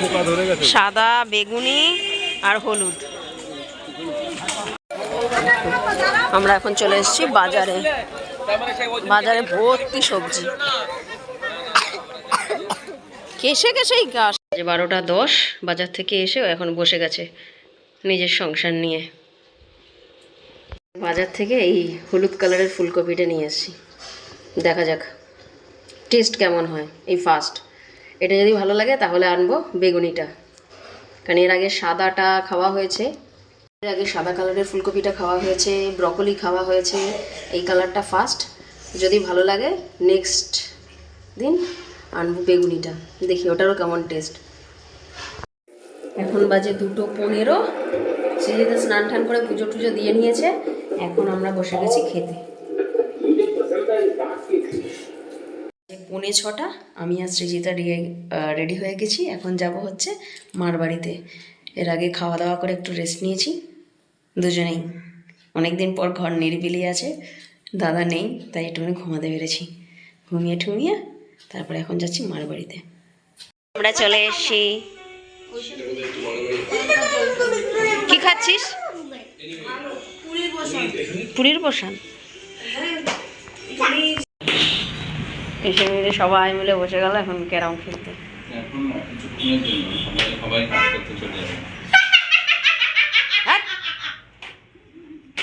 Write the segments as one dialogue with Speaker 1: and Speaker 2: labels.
Speaker 1: পোকা ধরে গেছে।
Speaker 2: সাদা বেগুনি আর হলুদ। আমরা এখন চলে এসেছি বাজারে। বাজারে ভর্তি সবজি। কেসে কেসেই গাছ। যে বারোটা দশ বাজার থেকে এসে এখন বসে গেছে নিজের সংসার নিয়ে। বাজার থেকে এই হলুদ কালারের ফুলকপিটা নিয়ে এসেছি। দেখা যাক টেস্ট কেমন হয় এই ফার্স্ট। এটা যদি ভালো লাগে তাহলে আনব বেগুনিটা। কারণ এর আগে সাদাটা খাওয়া হয়েছে। এর আগে সাদা কালারের ফুলকপিটা খাওয়া হয়েছে, ব্রকলি খাওয়া হয়েছে, এই কালারটা ফার্স্ট যদি ভালো লাগে নেক্সট দিন আনব বেগুনিটা। দেখি ওটারও কেমন টেস্ট এখন বাজে দুটো পনেরো। সিজিতে স্নান টান করে পুজো টুজো দিয়ে নিয়েছে, এখন আমরা বসে গেছি খেতে। পৌনে ছটা আমি আর সৃজিতা রেডি হয়ে গেছি। এখন যাব হচ্ছে মার বাড়িতে। এর আগে খাওয়া দাওয়া করে একটু রেস্ট নিয়েছি। দুজনেই। অনেক দিন পর ঘর নিরিবিলি আছে দাদা নেই তাই একটুখানি ঘুমাতে পেরেছি। ঘুমিয়ে ঠুমিয়ে তারপরে এখন যাচ্ছি মার বাড়িতে। আমরা চলে এসেছি। কি খাচ্ছিস? পুরীর বসান এসে মিলে সবাই মিলে বসে গেল এখন ক্যারাম খেলতে।
Speaker 1: এখন কিছুক্ষণের জন্য সবাই সবাই কাজ করতে চলে যাবে।
Speaker 2: হ্যাট!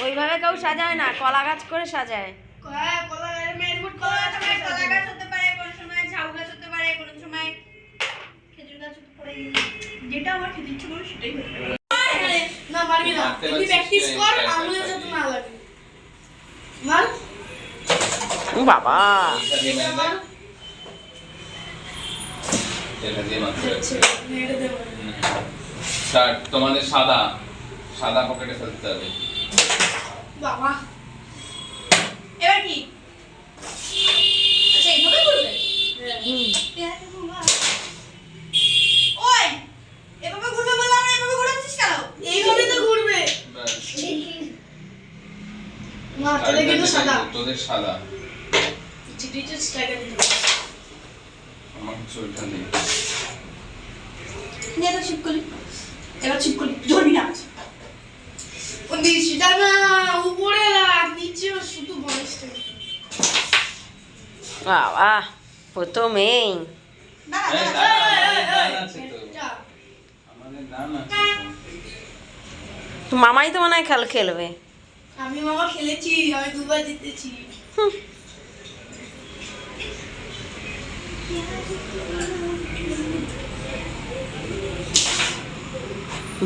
Speaker 2: ওইভাবে কেউ সাজায় না কলা গাছ করে সাজায়।
Speaker 3: যেটা আমার খেতে ইচ্ছে করে সেটাই না পারবি না। তুই প্র্যাকটিস কর আঙুলের যাতে না লাগে মার?
Speaker 1: স্টার্ট তোমাদের সাদা সাদা পকেটে ফেলতে হবে
Speaker 3: বাবা। এবার কি? আচ্ছা এইভাবে করবে? ওই এভাবে ঘুরবে বললাম না এভাবে ঘুরাচ্ছিস কেন? এইভাবে তো ঘুরবে।
Speaker 1: ব্যাস।
Speaker 3: না
Speaker 1: আর
Speaker 3: তাহলে
Speaker 1: এটা
Speaker 3: কিন্তু সাদা
Speaker 1: তোদের সাদা।
Speaker 3: চিটিতে স্ট্রাইকার দিতে
Speaker 1: আমার কিছু ওইটা নেই
Speaker 3: নিয়ে তো ছিপকলি এবার ছিপকলি ধরবি না নিচটা না উপরে রাখ নিচে শুধু বয়সটা
Speaker 2: বাবা প্রথমেই
Speaker 3: না
Speaker 1: এই,
Speaker 3: না,
Speaker 1: দাঁড়া,
Speaker 3: এই, এই,
Speaker 1: দাঁড়া
Speaker 3: এই,
Speaker 1: আছে তো।
Speaker 3: এটা।
Speaker 1: আমাদের ডান আছে তো।
Speaker 2: তো মামাই তো মনে হয় খেল খেলবে
Speaker 3: আমি মামা খেলেছি আমি দুবার জিতেছি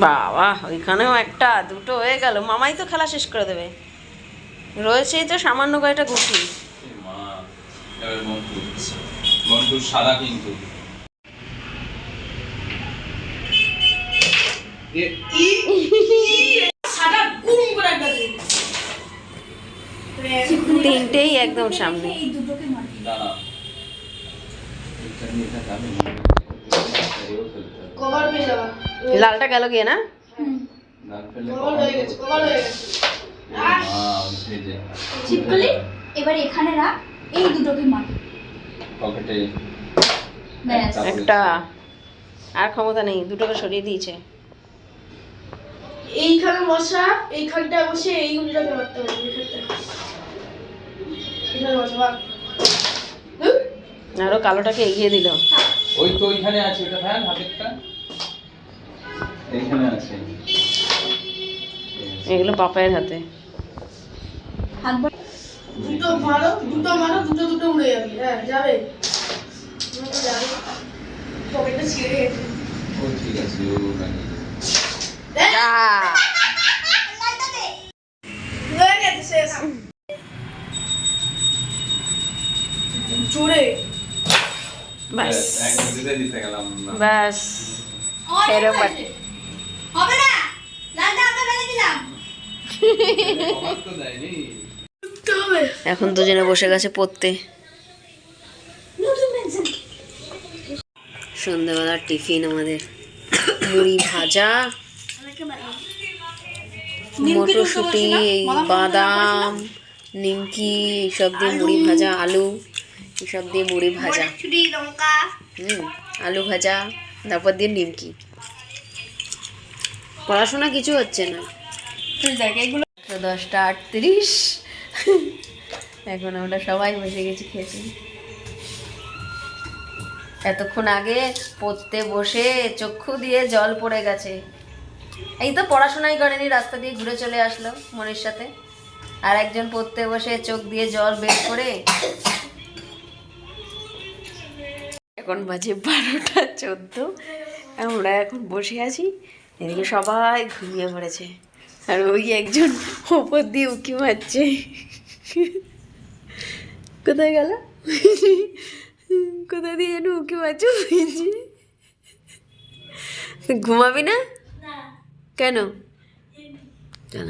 Speaker 2: বাবা ওইখানেও একটা দুটো হয়ে গেল। মামাই তো খেলা শেষ করে দেবে। রয়েছেই তো সামান্য কয়েকটা গুটি।
Speaker 1: সাদা কিন্তু।
Speaker 2: তিনটেই একদম সামনে
Speaker 3: এই দুটোকে মারি
Speaker 1: দাঁড়া এটা নিয়ে এটা যাবে না। এটাও ফেলতে হবে।
Speaker 3: কভার পেয়ে যাবা
Speaker 2: লালটা গেল গিয়ে না?
Speaker 3: হয়ে হয়ে
Speaker 4: এবার এখানে রাখ এই দুটোকে মার।
Speaker 1: পকেটে
Speaker 2: একটা আর ক্ষমতা নেই দুটোকে সরিয়ে দিয়েছে।
Speaker 3: এইখানে বসা এইখানটায় বসে এই গুলিটাকে মারতে হবে এখানে বসা?
Speaker 2: আরও কালোটাকে এগিয়ে দিল।
Speaker 1: ওই তো ওইখানে আছে ওটা হ্যাঁ হাতেরটা। এইখানে আছে।
Speaker 2: এগুলো পাপায়ের হাতে।
Speaker 3: দুটো মারো দুটো মারো দুটো দুটো উড়ে যাবে। হ্যাঁ যাবে। পকেটটা ছিঁড়ে গেছে।
Speaker 1: ও ঠিক আছে ও লাগিয়ে দেবে।
Speaker 2: যা। ব্যাস সেরকম
Speaker 4: হবে না
Speaker 2: এখন দুজনে বসে গেছে পড়তে সন্ধ্যাবেলার টিফিন আমাদের মুড়ি ভাজা মটরশুঁটি এই বাদাম নিমকি এইসব দিয়ে মুড়ি ভাজা আলু এইসব দিয়ে মুড়ি ভাজা। হুম আলু ভাজা তারপর দিয়ে নিমকি। পড়াশোনা কিছু হচ্ছে না। দশটা আটত্রিশ। এখন আমরা সবাই বসে গেছি খেতে। এতক্ষণ আগে পড়তে বসে চক্ষু দিয়ে জল পড়ে গেছে। এই তো পড়াশোনাই করেনি রাস্তা দিয়ে ঘুরে চলে আসলো মনের সাথে। আর একজন পড়তে বসে চোখ দিয়ে জল বের করে এখন বাজে বারোটা চোদ্দ। আমরা এখন বসে আছি এদিকে সবাই ঘুমিয়ে পড়েছে। আর ওই একজন ওপর দিয়ে উকি মারছে। কোথায় গেল? কোথায় দিয়ে যেন উকি মারছে ঘুমাবি না? কেন? কেন?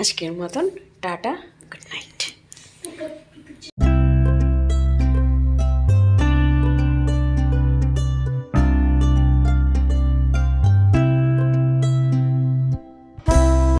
Speaker 2: আজকের মতন টাটা গুড নাইট